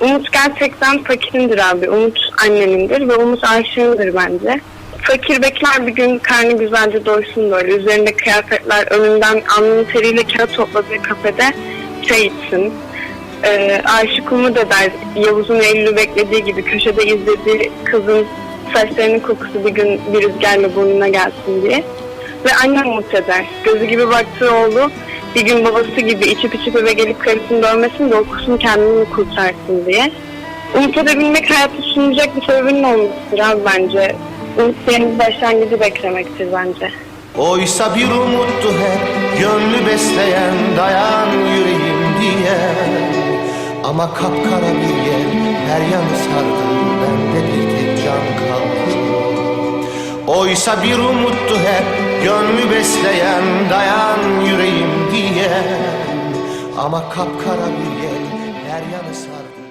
Umut gerçekten fakirindir abi. Umut annemindir ve Umut aşığındır bence. Fakir bekler bir gün karnı güzelce doysun böyle. Üzerinde kıyafetler önünden alnının teriyle kağıt topladığı kafede çay içsin. Ee, aşık Umut eder. Yavuz'un Eylül'ü beklediği gibi köşede izlediği kızın saçlarının kokusu bir gün bir rüzgarla burnuna gelsin diye. Ve annem umut eder. Gözü gibi baktığı oğlu bir gün babası gibi içip içip eve gelip karısını dövmesin de okusun kendini kurtarsın diye. Umut edebilmek hayatı sunacak bir sebebinin olmasıdır abi bence. Umut yeni başlangıcı beklemektir bence. Oysa bir umuttu hep gönlü besleyen dayan yüreğim diye Ama kapkara bir yer her yanı sardı bende bir tek can kaldı Oysa bir umuttu hep gönlü besleyen dayan yüreğim ama kapkara bir yer her yanı sardı.